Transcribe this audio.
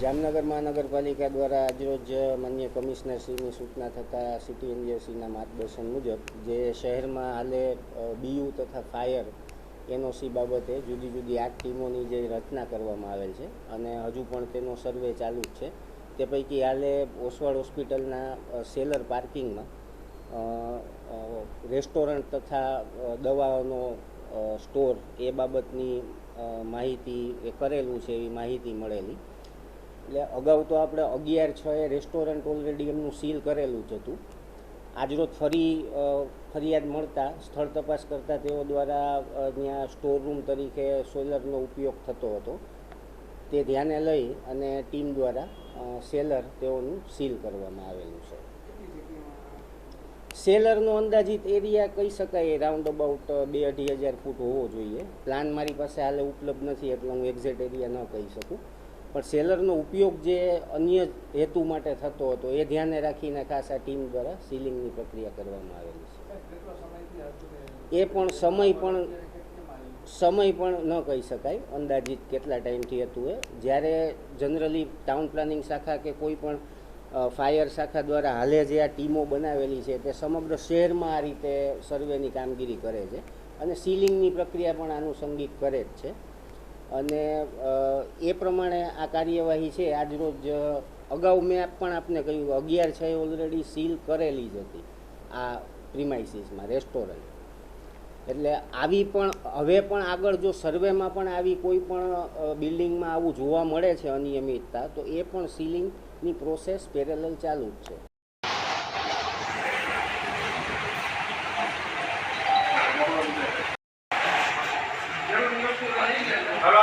જામનગર મહાનગરપાલિકા દ્વારા આજરોજ માન્ય કમિશનરશ્રીની સૂચના થતાં સિટી એન્જિનિયરશ્રીના માર્ગદર્શન મુજબ જે શહેરમાં હાલે બીયુ તથા ફાયર એનઓસી બાબતે જુદી જુદી આઠ ટીમોની જે રચના કરવામાં આવેલ છે અને હજુ પણ તેનો સર્વે ચાલુ જ છે. તે પૈકી હાલે ઓસવાડ હોસ્પિટલના સેલર પાર્કિંગમાં રેસ્ટોરન્ટ તથા દવાઓનો સ્ટોર એ બાબતની માહિતી એ કરેલું છે, એવી માહિતી મળેલી. એટલે અગાઉ તો આપણે અગિયાર છ એ રેસ્ટોરન્ટ ઓલરેડી એમનું સીલ કરેલું જ હતું. આજરોજ ફરી ફરિયાદ મળતા, સ્થળ તપાસ કરતાં તેઓ દ્વારા ત્યાં સ્ટોર રૂમ તરીકે સોલરનો ઉપયોગ થતો હતો. તે ધ્યાને લઈ અને ટીમ દ્વારા સેલર તેઓનું સીલ કરવામાં આવેલું છે. સેલરનો અંદાજિત એરિયા કહી શકાય રાઉન્ડ અબાઉટ બે અઢી હજાર ફૂટ હોવો જોઈએ. પ્લાન મારી પાસે હાલે ઉપલબ્ધ નથી, એટલે હું એક્ઝેક્ટ એરિયા ન કહી શકું. પણ સેલરનો ઉપયોગ જે અન્ય હેતુ માટે થતો હતો, એ ધ્યાને રાખીને ખાસ આ ટીમ દ્વારા સીલિંગની પ્રક્રિયા કરવામાં આવેલી છે. એ પણ સમય પણ સમય પણ ન કહી શકાય. અંદાજિત કેટલા ટાઈમથી હતું એ. જ્યારે જનરલી ટાઉન પ્લાનિંગ શાખા કે કોઈ પણ ફાયર શાખા દ્વારા હાલે જે આ ટીમો બનાવેલી છે તે સમગ્ર શહેરમાં આ રીતે સર્વેની કામગીરી કરે છે અને સીલિંગની પ્રક્રિયા પણ આનુષંગિક કરે જ છે. અને એ પ્રમાણે આ કાર્યવાહી છે, આજરોજ અગાઉ મેં પણ આપને કહ્યું, અગિયાર છ ઓલરેડી સીલ કરેલી જ હતી આ પ્રિમાઇસીસમાં રેસ્ટોરન્ટ એટલે આવી પણ હવે પણ આગળ જો સર્વેમાં પણ આવી કોઈ પણ બિલ્ડિંગમાં આવું જોવા મળે છે અનિયમિતતા તો એ પણ સીલિંગની પ્રોસેસ પેરેલલ ચાલુ જ છે. Hello,